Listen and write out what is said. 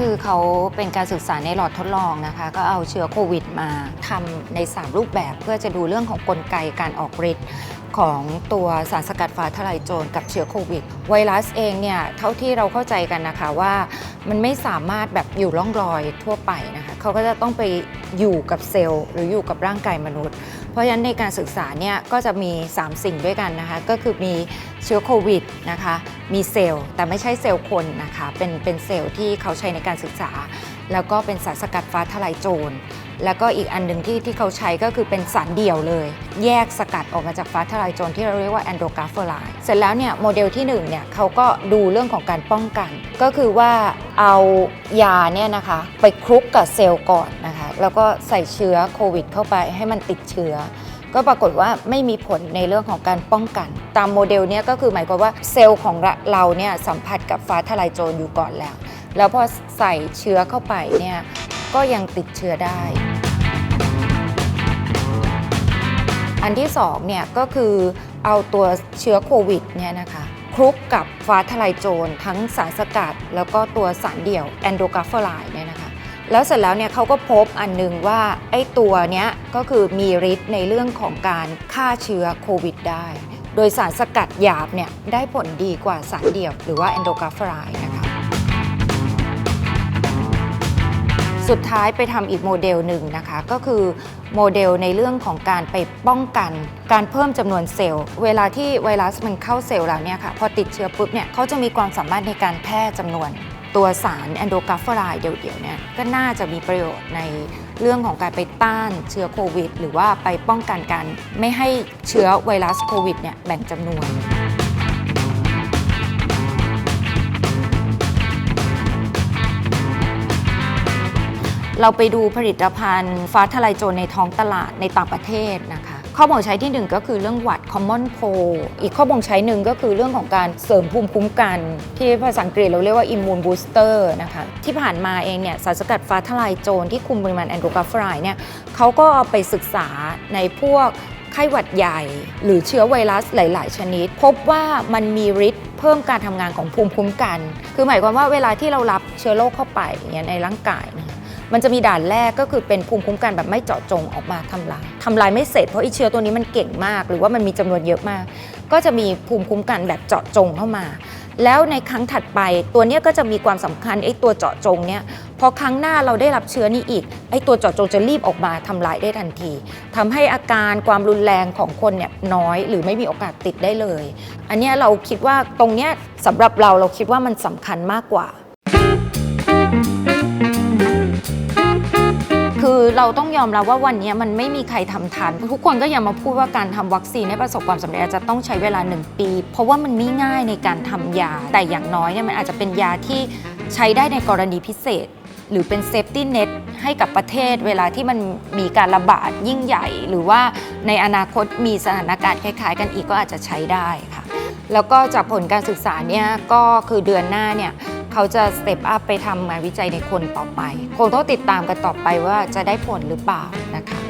คือเขาเป็นการศึกษาในหลอดทดลองนะคะ ก็เอาเชื้อโควิดมาทำใน 3 รูปแบบเพื่อจะดูเรื่องของกลไกการออกฤทธิ์ของตัวสารสกัดฟ้าทลายโจรกับเชื้อโควิด ไวรัสเองเนี่ยเท่าที่เราเข้าใจกันนะคะว่ามันไม่สามารถแบบอยู่ร่องรอยทั่วไปนะคะเขาก็จะต้องไปอยู่กับเซลล์หรืออยู่กับร่างกายมนุษย์ เพราะฉะนั้นในการศึกษาเนี่ยก็จะมี 3 สิ่งด้วยกันนะคะ ก็คือมีเชื้อโควิดนะคะ มีเซลล์แต่ไม่ใช่เซลล์คนนะคะ เป็นเป็นเซลล์ที่เขาใช้ในการศึกษา แล้วก็เป็นสารสกัดฟ้าทลายโจร แล้วก็อีกอันหนึ่งที่ที่เขาใช้ก็คือเป็นสารเดี่ยวเลย แยกสกัดออกมาจากฟ้าทลายโจรที่เราเรียกว่าแอนโดกราฟอร์ไลเสร็จแล้วเนี่ยโมเดลที่1เนี่ยเขาก็ดูเรื่องของการป้องกัน ก็คือว่าเอายาเนี่ยนะคะไปคลุกกับเซลล์ก่อนนะคะแล้วก็ใส่เชื้อโควิดเข้าไปให้มันติดเชื้อก็ปรากฏว่าไม่มีผลในเรื่องของการป้องกัน ตามโมเดลเนี้ยก็คือหมายความว่าเซลล์ของเราเนี่ยสัมผัสกับฟ้าทลายโจรอยู่ก่อนแล้ว แล้วพอใส่เชื้อเข้าไปเนี่ย ก็ยังติดเชื้อได้ อันที่สองเนี่ยก็คือเอาตัวเชื้อโควิดเนี่ยนะคะคลุกกับฟ้าทลายโจรทั้งสารสกัด แล้วก็ตัวสารเดี่ยวแอนโดกราฟอไลเนี่ยนะคะแล้วเสร็จแล้วเนี่ยเขาก็พบอันหนึงว่าไอ้ตัวเนี้ยก็คือมีฤทธิ์ในเรื่องของการฆ่าเชื้อโควิดได้ โดยสารสกัดหยาบเนี่ยได้ผลดีกว่าสารเดี่ยวหรือว่าแอนโดกราฟอไลน สุดท้ายไปทำอีกโมเดลหนึ่งนะคะ ก็คือโมเดลในเรื่องของการไปป้องกัน การเพิ่มจำนวนเซลล์ เวลาที่ไวรัสมันเข้าเซลล์แล้วเนี่ยค่ะพอติดเชื้อปุ๊บเนี่ยเขาจะมีความสามารถในการแพร่จำนวนตัวสารแอนโดกราฟอไลเดี่ยวๆเนี่ยก็น่าจะมีประโยชน์ในเรื่องของการไปต้านเชื้อโควิด หรือว่าไปป้องกันการไม่ให้เชื้อไวรัสโควิดเนี่ยแบ่งจำนวน เราไปดูผลิตภัณฑ์ ฟ้าทลายโจรในท้องตลาดในต่างประเทศนะคะ ข้อบ่งใช้ที่หนึ่งก็คือเรื่องหวัด common cold อีกข้อบ่งใช้หนึ่งก็คือเรื่องของการเสริมภูมิคุ้มกัน ที่ภาษาอังกฤษเราเรียกว่า immune booster นะคะ ที่ผ่านมาเองเนี่ยสารสกัดฟ้าทลายโจรที่คุมปริมาณแอนโดรกาฟไรเนี่ยเขาก็เอาไปศึกษาในพวกไข้หวัดใหญ่ หรือเชื้อไวรัสหลาย ๆ ชนิด พบว่ามันมีฤทธิ์เพิ่มการทำงานของภูมิคุ้มกัน คือหมายความว่าเวลาที่เรารับเชื้อโรคเข้าไปเนี่ยในร่างกายนะ มันจะมีด่านแรกก็คือเป็นภูมิคุ้มกันแบบไม่เจาะจงออกมาทำลายทำลายไม่เสร็จเพราะไอเชื้อตัวนี้มันเก่งมาก หรือว่ามันมีจำนวนเยอะมาก ก็จะมีภูมิคุ้มกันแบบเจาะจงเข้ามา แล้วในครั้งถัดไปตัวเนี้ยก็จะมีความสำคัญไอ้ตัวเจาะจงเนี่ยพอครั้งหน้าเราได้รับเชื้อนี้อีกไอ้ตัวเจาะจงจะรีบออกมาทำลายได้ทันทีทำให้อาการความรุนแรงของคนเนี่ยน้อยหรือไม่มีโอกาสติดได้เลย อันเนี้ยเราคิดว่าตรงเนี้ยสำหรับเราเราคิดว่ามันสำคัญมากกว่า เราต้องยอมรับว่าวันนี้มันไม่มีใครทำทัน ทุกคนก็ยังมาพูดว่าการทำวัคซีนให้ประสบความสำเร็จจะต้องใช้เวลา 1 ปี เพราะว่ามันไม่ง่ายในการทำยา แต่อย่างน้อยเนี่ยมันอาจจะเป็นยาที่ใช้ได้ในกรณีพิเศษ หรือเป็นเซฟตี้เน็ตให้กับประเทศเวลาที่มันมีการระบาดยิ่งใหญ่ หรือว่าในอนาคตมีสถานการณ์คล้ายๆ กันอีกก็อาจจะใช้ได้ค่ะ แล้วก็จากผลการศึกษาเนี่ยก็คือเดือนหน้าเนี่ย เขาจะสเต็ปอัพไปทำงานวิจัยในคนต่อไป คงต้องติดตามกันต่อไปว่าจะได้ผลหรือเปล่านะคะ